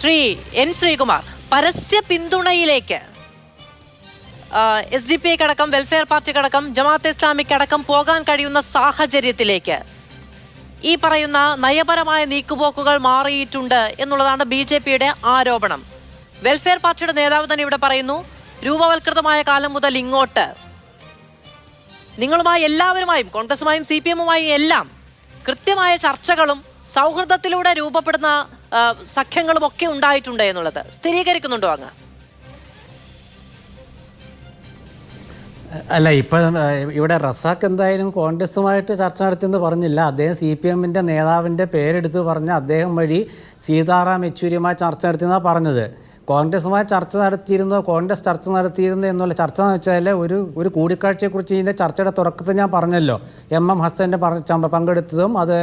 Shri N Sreekumar പരസ്യ പിന്തുണയിലേക്ക്. S D P അടക്കം വെൽഫെയർ പാർട്ടിക്കടക്കം ജമാഅത്ത് ഇസ്ലാമിക്ക് അടക്കം പോകാൻ കഴിയുന്ന സാഹചര്യത്തിലേക്ക്. ഈ പറയുന്ന നയപരമായ നീക്കുപോക്കുകൾ മാറിയിട്ടുണ്ട് എന്നുള്ളതാണ് ബി ജെ പിയുടെ ആരോപണം. വെൽഫെയർ പാർട്ടിയുടെ നേതാവ് തന്നെ ഇവിടെ പറയുന്നു രൂപവൽകൃതമായ കാലം മുതൽ ഇങ്ങോട്ട്. നിങ്ങളുമായി എല്ലാവരുമായും കോൺഗ്രസുമായും സി പി എമ്മുമായും എല്ലാം കൃത്യമായ ചർച്ചകളും സൗഹൃദത്തിലൂടെ രൂപപ്പെടുന്ന സഖ്യങ്ങളും ഒക്കെ ഉണ്ടായിട്ടുണ്ട് എന്നുള്ളത്. സ്ഥിരീകരിക്കുന്നുണ്ടോ അങ്ങ്? അല്ല ഇപ്പം ഇവിടെ റസാഖ് എന്തായാലും കോൺഗ്രസുമായിട്ട് ചർച്ച നടത്തിയെന്ന് പറഞ്ഞില്ല. അദ്ദേഹം സി പി എമ്മിന്റെ നേതാവിന്റെ പേരെടുത്ത് പറഞ്ഞ് അദ്ദേഹം വഴി സീതാറാം യെച്ചൂരിയുമായി ചർച്ച നടത്തിയെന്നാണ് പറഞ്ഞത്. കോൺഗ്രസുമായി ചർച്ച നടത്തിയിരുന്നു കോൺഗ്രസ് ചർച്ച നടത്തിയിരുന്നു എന്നുള്ള ചർച്ച എന്ന് വെച്ചാൽ ഒരു ഒരു കൂടിക്കാഴ്ചയെക്കുറിച്ച് ഇതിന്റെ ചർച്ചയുടെ തുടക്കത്തിൽ ഞാൻ പറഞ്ഞല്ലോ. എം എം ചമ്പ- പങ്കെടുത്തതും അത്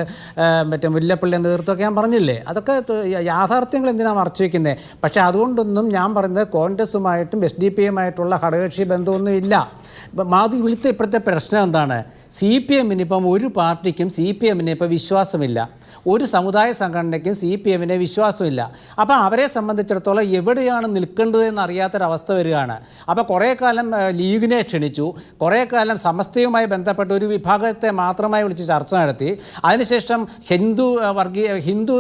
മറ്റേ മുല്ലപ്പള്ളി നേതൃത്വമൊക്കെ ഞാൻ പറഞ്ഞില്ലേ. അതൊക്കെ യാഥാർത്ഥ്യങ്ങൾ എന്തിനാണ് മറച്ചു വയ്ക്കുന്നത് പക്ഷേ അതുകൊണ്ടൊന്നും ഞാൻ പറയുന്നത് കോൺഗ്രസുമായിട്ടും എസ് ഡി പി എമ്മായിട്ടുള്ള ഘടകകക്ഷി ബന്ധമൊന്നും ഇല്ല മാധു വിളിത്ത ഇപ്പോഴത്തെ പ്രശ്നം എന്താണ്? സി പി എമ്മിന് ഇപ്പം ഒരു പാർട്ടിക്കും സി പി എമ്മിന് ഇപ്പോൾ വിശ്വാസമില്ല. ഒരു സമുദായ സംഘടനയ്ക്കും സി പി എമ്മിനെ വിശ്വാസമില്ല. അപ്പോൾ അവരെ സംബന്ധിച്ചിടത്തോളം എവിടെയാണ് നിൽക്കേണ്ടതെന്ന് അറിയാത്തൊരവസ്ഥ വരികയാണ്. അപ്പോൾ കുറേ കാലം ലീഗിനെ ക്ഷണിച്ചു. കുറേ കാലം സമസ്തയുമായി ബന്ധപ്പെട്ട ഒരു വിഭാഗത്തെ മാത്രമായി വിളിച്ച് ചർച്ച നടത്തി. അതിനുശേഷം ഹിന്ദു വർഗീയ ഹിന്ദു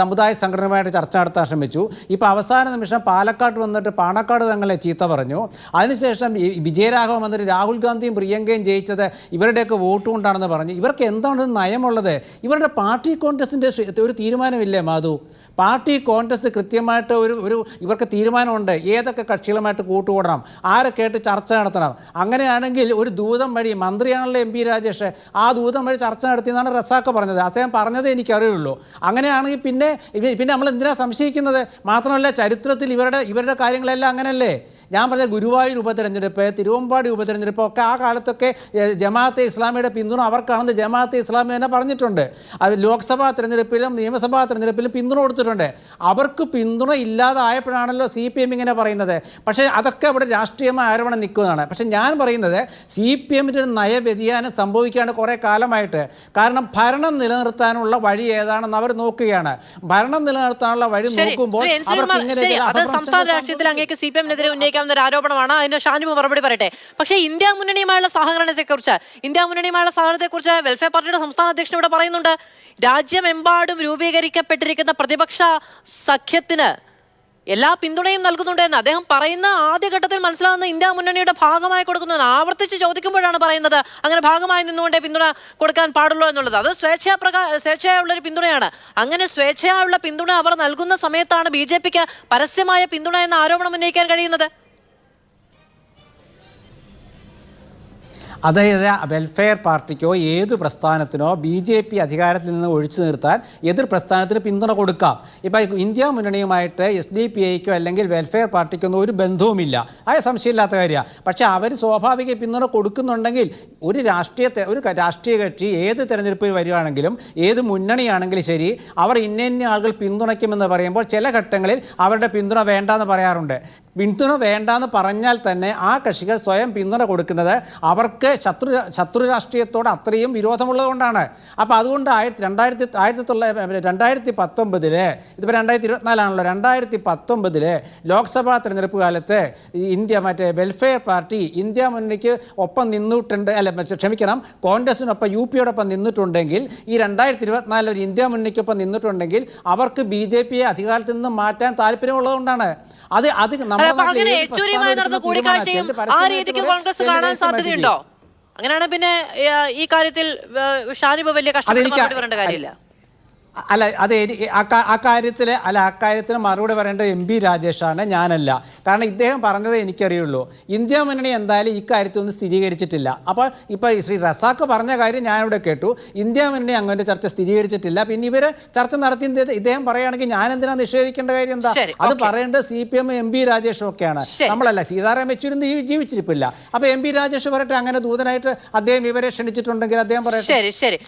സമുദായ സംഘടനയുമായിട്ട് ചർച്ച നടത്താൻ ശ്രമിച്ചു. ഇപ്പോൾ അവസാന നിമിഷം പാലക്കാട് വന്നിട്ട് പാണക്കാട് തങ്ങളെ ചീത്ത പറഞ്ഞു. അതിനുശേഷം വിജയരാഘവൻ വന്നിട്ട് രാഹുൽ ഗാന്ധിയും പ്രിയങ്കയും ജയിച്ചത് ഇവരുടെയൊക്കെ വോട്ട് കൊണ്ടാണെന്ന് പറഞ്ഞ് ഇവർക്ക് എന്താണ് നയമുള്ളത്? ഇവരുടെ പാർട്ടി കോൺഗ്രസിന്റെ ഒരു തീരുമാനമില്ലേ മാധു? പാർട്ടി കോൺഗ്രസ് കൃത്യമായിട്ട് ഒരു ഒരു ഇവർക്ക് തീരുമാനമുണ്ട്. ഏതൊക്കെ കക്ഷികളുമായിട്ട് കൂട്ടുകൂടണം? ആരൊക്കെയായിട്ട് ചർച്ച നടത്തണം? അങ്ങനെയാണെങ്കിൽ ഒരു ദൂതം വഴി മന്ത്രിയാണല്ലോ എം പി രാജേഷ്. ആ ദൂതം വഴി ചർച്ച നടത്തിയെന്നാണ് റസാക്ക് പറഞ്ഞത്. അദ്ദേഹം പറഞ്ഞതേ എനിക്കറിയുള്ളൂ. അങ്ങനെയാണെങ്കിൽ പിന്നെ പിന്നെ നമ്മൾ എന്തിനാണ് സംശയിക്കുന്നത്? മാത്രമല്ല ചരിത്രത്തിൽ ഇവരുടെ ഇവരുടെ കാര്യങ്ങളെല്ലാം അങ്ങനെയല്ലേ ഞാൻ പറഞ്ഞ ഗുരുവായൂർ ഉപതെരഞ്ഞെടുപ്പ് തിരുവമ്പാടി ഉപതെരഞ്ഞെടുപ്പ് ഒക്കെ ആ കാലത്തൊക്കെ ജമാഅത്തെ ഇസ്ലാമിയുടെ പിന്തുണ അവർക്കാണെന്ന് ജമാഅത്തെ ഇസ്ലാമി തന്നെ പറഞ്ഞിട്ടുണ്ട്. അത് ലോക്സഭാ തെരഞ്ഞെടുപ്പിലും നിയമസഭാ തെരഞ്ഞെടുപ്പിലും പിന്തുണ കൊടുത്തിട്ടുണ്ട്. അവർക്ക് പിന്തുണ ഇല്ലാതായപ്പോഴാണല്ലോ സി പി എം ഇങ്ങനെ പറയുന്നത്. പക്ഷേ അതൊക്കെ അവിടെ രാഷ്ട്രീയമായ ആരോപണം നിൽക്കുന്നതാണ്. പക്ഷേ ഞാൻ പറയുന്നത് സി പി എമ്മിന്റെ ഒരു നയവ്യതിയാനം സംഭവിക്കുകയാണ് കുറേ കാലമായിട്ട്. കാരണം ഭരണം നിലനിർത്താനുള്ള വഴി ഏതാണെന്ന് അവർ നോക്കുകയാണ്. ഭരണം നിലനിർത്താനുള്ള വഴി നോക്കുമ്പോൾ അവർക്ക് ഇങ്ങനെ സംസ്ഥാന രാഷ്ട്രീയത്തിൽ അങ്ങേക്ക് സി പി എമ്മിനെതിരെ ഉന്നയിക്കാവുന്ന ഒരു ആരോപണമാണ്. അതിന് ഷാനുമ മറുപടി പറയട്ടെ. പക്ഷേ ഇന്ത്യ മുന്നണിയുമായുള്ള സഹകരണത്തെക്കുറിച്ച് ഇന്ത്യ മുന്നണിയുമായുള്ള സഹകരണത്തെക്കുറിച്ച് വെൽഫെയർ പാർട്ടിയുടെ സംസ്ഥാന അധ്യക്ഷൻ ഇവിടെ പറയുന്നുണ്ട്. രാജ്യമെമ്പാടും രൂപീകരിക്കപ്പെട്ടിരിക്കുന്ന പ്രതിപക്ഷ സഖ്യത്തിന് എല്ലാ പിന്തുണയും നൽകുന്നുണ്ടെന്ന് അദ്ദേഹം പറയുന്ന ആദ്യഘട്ടത്തിൽ മനസ്സിലാവുന്ന ഇന്ത്യ മുന്നണിയുടെ ഭാഗമായി കൊടുക്കുന്നത് ആവർത്തിച്ച് ചോദിക്കുമ്പോഴാണ് പറയുന്നത്. അങ്ങനെ ഭാഗമായി നിന്നുകൊണ്ടേ പിന്തുണ കൊടുക്കാൻ പാടുള്ളൂ എന്നുള്ളത്. അത് സ്വേച്ഛാ പ്രകാ സ്വേച്ഛയായുള്ളൊരു പിന്തുണയാണ്. അങ്ങനെ സ്വേച്ഛയായുള്ള പിന്തുണ അവർ നൽകുന്ന സമയത്താണ് ബി പരസ്യമായ പിന്തുണ എന്ന ആരോപണം ഉന്നയിക്കാൻ കഴിയുന്നത്. അതായത് വെൽഫെയർ പാർട്ടിക്കോ ഏത് പ്രസ്ഥാനത്തിനോ ബി ജെ പി അധികാരത്തിൽ നിന്ന് ഒഴിച്ചു നിർത്താൻ എതിർ പ്രസ്ഥാനത്തിന് പിന്തുണ കൊടുക്കാം. ഇപ്പം ഇന്ത്യ മുന്നണിയുമായിട്ട് എസ് ഡി പി ഐക്കോ അല്ലെങ്കിൽ വെൽഫെയർ പാർട്ടിക്കൊന്നും ഒരു ബന്ധവുമില്ല. അത് സംശയമില്ലാത്ത കാര്യമാണ് പക്ഷേ അവർ സ്വാഭാവിക പിന്തുണ കൊടുക്കുന്നുണ്ടെങ്കിൽ ഒരു രാഷ്ട്രീയ ഒരു രാഷ്ട്രീയ കക്ഷി ഏത് തെരഞ്ഞെടുപ്പിൽ വരികയാണെങ്കിലും ഏത് മുന്നണിയാണെങ്കിലും ശരി അവർ ഇന്ന ഇന്ന ആളുകൾ പിന്തുണയ്ക്കുമെന്ന് പറയുമ്പോൾ ചില ഘട്ടങ്ങളിൽ അവരുടെ പിന്തുണ വേണ്ടെന്ന് പറയാറുണ്ട്. പിന്തുണ വേണ്ടാന്ന് പറഞ്ഞാൽ തന്നെ ആ കക്ഷികൾ സ്വയം പിന്തുണ കൊടുക്കുന്നത് അവർക്ക് ശത്രു ശത്രു രാഷ്ട്രീയത്തോട് അത്രയും വിരോധമുള്ളതുകൊണ്ടാണ് അപ്പോൾ അതുകൊണ്ട് ആയിരത്തി രണ്ടായിരത്തി ആയിരത്തി തൊള്ളായിരത്തി രണ്ടായിരത്തി പത്തൊമ്പതിൽ ഇതിപ്പോൾ രണ്ടായിരത്തി ഇരുപത്തിനാലാണല്ലോ രണ്ടായിരത്തി പത്തൊമ്പതിൽ ലോക്സഭാ തെരഞ്ഞെടുപ്പ് കാലത്ത് ഇന്ത്യ മറ്റേ വെൽഫെയർ പാർട്ടി ഇന്ത്യ മുന്നണിക്ക് ഒപ്പം നിന്നിട്ടുണ്ട് അല്ല ക്ഷമിക്കണം കോൺഗ്രസിനൊപ്പം യു പിയോടൊപ്പം നിന്നിട്ടുണ്ടെങ്കിൽ ഈ രണ്ടായിരത്തി ഇരുപത്തിനാലിൽ ഒരു ഇന്ത്യ മുന്നണിക്കൊപ്പം നിന്നിട്ടുണ്ടെങ്കിൽ അവർക്ക് ബി ജെ പിയെ അധികാരത്തിൽ നിന്ന് മാറ്റാൻ താല്പര്യമുള്ളതുകൊണ്ടാണ് അത് അത് നമ്മുടെ അപ്പൊ അങ്ങനെ യെച്ചൂരിയുമായി നടന്ന കൂടിക്കാഴ്ചയും ആ രീതിക്ക് കോൺഗ്രസ് കാണാൻ സാധ്യതയുണ്ടോ? അങ്ങനെയാണെങ്കിൽ പിന്നെ ഈ കാര്യത്തിൽ ഷാനിബ് വലിയ കഷ്ടപ്പെട്ട് പറയേണ്ട കാര്യമില്ല. അല്ല അത് ആ കാര്യത്തിൽ അല്ല ആ കാര്യത്തിന് മറുപടി പറയേണ്ടത് എം പി രാജേഷാണ് ഞാനല്ല. കാരണം ഇദ്ദേഹം പറഞ്ഞത് എനിക്കറിയുള്ളൂ. ഇന്ത്യ മുന്നണി എന്തായാലും ഈ കാര്യത്തിൽ ഒന്നും സ്ഥിരീകരിച്ചിട്ടില്ല. അപ്പോൾ ഇപ്പോൾ ശ്രീ റസാക്ക് പറഞ്ഞ കാര്യം ഞാനിവിടെ കേട്ടു. ഇന്ത്യ മുന്നണി അങ്ങനെ ചർച്ച സ്ഥിരീകരിച്ചിട്ടില്ല. പിന്നെ ഇവർ ചർച്ച നടത്തി ഇദ്ദേഹം പറയുകയാണെങ്കിൽ ഞാൻ എന്തിനാ നിഷേധിക്കേണ്ട കാര്യം എന്താ? അത്. പറയേണ്ടത് C P M M P രാജേഷും ഒക്കെയാണ്. നമ്മളല്ല സീതാറാം യെച്ചൂരി ജീവിച്ചിരിപ്പില്ല. അപ്പോൾ എം പി രാജേഷ് പറയട്ടെ അങ്ങനെ ദൂതനായിട്ട് അദ്ദേഹം ഇവരെ ക്ഷണിച്ചിട്ടുണ്ടെങ്കിൽ അദ്ദേഹം പറയട്ടെ. ശരി ശരി.